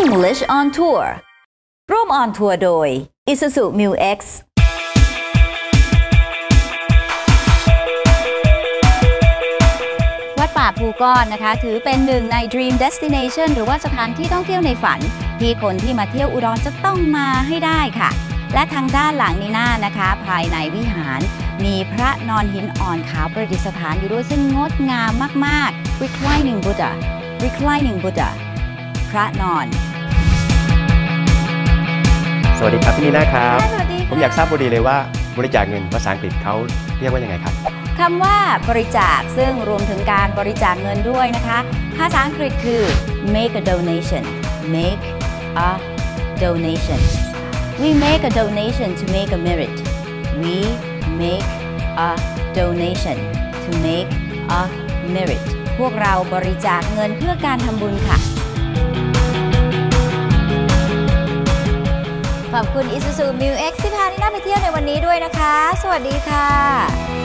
English on Tour ร่วมออนทัวร์โดย Isuzu Mu X วัดป่าภูก้อนนะคะ ถือเป็นหนึ่งใน Dream Destination หรือว่าสถานที่ท่องเที่ยวในฝัน ที่คนที่มาเที่ยวอุดรจะต้องมาให้ได้ค่ะ และทางด้านหลังนี้หน้านะคะ ภายในวิหาร มีพระนอนหินอ่อนขาวประดิษฐานอยู่ด้วยซึ่งงดงามมากๆ Reclining Buddha Reclining Buddha พระนอน สวัสดีครับพี่นีน่าครับ สวัสดีค่ะผมอยากทราบพอดีเลยว่าบริจาคเงินภาษาอังกฤษเขาเรียกว่ายังไงครับคำว่าบริจาคซึ่งรวมถึงการบริจาคเงินด้วยนะคะ ภาษาอังกฤษคือ make a donation make a donation we make a donation to make a merit we make a donation to make a merit พวกเราบริจาคเงินเพื่อการทำบุญค่ะ ขอบคุณ Isuzu Mu X ที่พานิน่าไปเที่ยวในวันนี้ด้วยนะคะ สวัสดีค่ะ